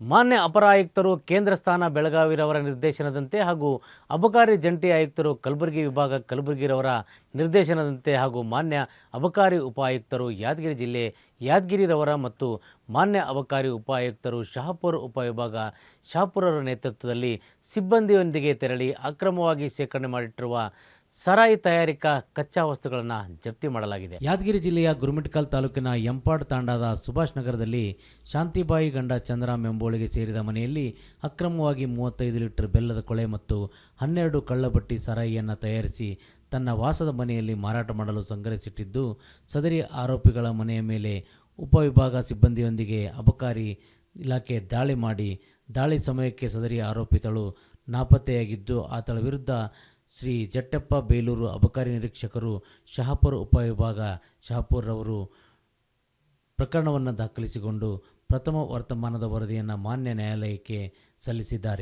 ಮಾನ್ಯ ಅಪರ ಆಯುಕ್ತರು ಕೇಂದ್ರ ಸ್ಥಾನ ಬೆಳಗಾವಿರವರ ನಿರ್ದೇಶನದಂತೆ ಹಾಗೂ ಅಬಕಾರಿ ಜಂಟಿ ಆಯುಕ್ತರು ಕಲಬುರಗಿ ವಿಭಾಗ ಕಲಬುರಗಿರವರ ನಿರ್ದೇಶನದಂತೆ ಹಾಗೂ ಮಾನ್ಯ ಅಬಕಾರಿ ಉಪ ಆಯುಕ್ತರು ಯಾದಗಿರಿ ಜಿಲ್ಲೆ ಯಾದಗಿರಿರವರ ಮತ್ತು ಮಾನ್ಯ ಅಬಕಾರಿ ಉಪ ಆಯುಕ್ತರು ಶಹಾಪುರ ಉಪವಿಭಾಗ ಶಹಾಪುರರ ನೇತೃತ್ವದಲ್ಲಿ ಸಿಬ್ಬಂದಿಯೊಂದಿಗೆ ತೆರಳಿ ಅಕ್ರಮವಾಗಿ ಶೇಖರಣೆ ಮಾಡಿಟ್ಟಿರುವ ಸರಾಯಿ ತಯಾರಿಕಾ ಕಚ್ಚಾ ವಸ್ತುಗಳನ್ನು ಜಪ್ತಿ ಮಾಡಲಾಗಿದೆ. ಯಾದಗಿರಿ ಜಿಲ್ಲೆಯ ಗುರುಮಿಟ್ಕಲ್ ತಾಲೂಕಿನ ಎಂಪಾಡ್ ತಾಂಡಾದ ಸುಭಾಷ್ ನಗರದಲ್ಲಿ ಶಾಂತಿಬಾಯಿ ಗಂಡ ಚಂದ್ರಾಮ್ ಎಂಬೋಳಿಗೆ ಸೇರಿದ ಮನೆಯಲ್ಲಿ ಅಕ್ರಮವಾಗಿ ಮೂವತ್ತೈದು ಲೀಟರ್ ಬೆಲ್ಲದ ಕೊಳೆ ಮತ್ತು ಹನ್ನೆರಡು ಕಳ್ಳಬಟ್ಟಿ ಸರಾಯಿಯನ್ನು ತಯಾರಿಸಿ ತನ್ನ ವಾಸದ ಮನೆಯಲ್ಲಿ ಮಾರಾಟ ಮಾಡಲು ಸಂಗ್ರಹಿಸಿಟ್ಟಿದ್ದು, ಸದರಿ ಆರೋಪಿಗಳ ಮನೆಯ ಮೇಲೆ ಉಪವಿಭಾಗ ಸಿಬ್ಬಂದಿಯೊಂದಿಗೆ ಅಬಕಾರಿ ಇಲಾಖೆ ದಾಳಿ ಮಾಡಿ, ದಾಳಿ ಸಮಯಕ್ಕೆ ಸದರಿ ಆರೋಪಿತಳು ನಾಪತ್ತೆಯಾಗಿದ್ದು, ಆತಳ ವಿರುದ್ಧ ಶ್ರೀ ಜಟ್ಟಪ್ಪ ಬೇಲೂರು ಅಬಕಾರಿ ನಿರೀಕ್ಷಕರು ಶಹಾಪುರ ಉಪವಿಭಾಗ ಶಹಾಪುರವರು ಪ್ರಕರಣವನ್ನು ದಾಖಲಿಸಿಕೊಂಡು ಪ್ರಥಮ ವರ್ತಮಾನದ ವರದಿಯನ್ನು ಮಾನ್ಯ ನ್ಯಾಯಾಲಯಕ್ಕೆ ಸಲ್ಲಿಸಿದ್ದಾರೆ.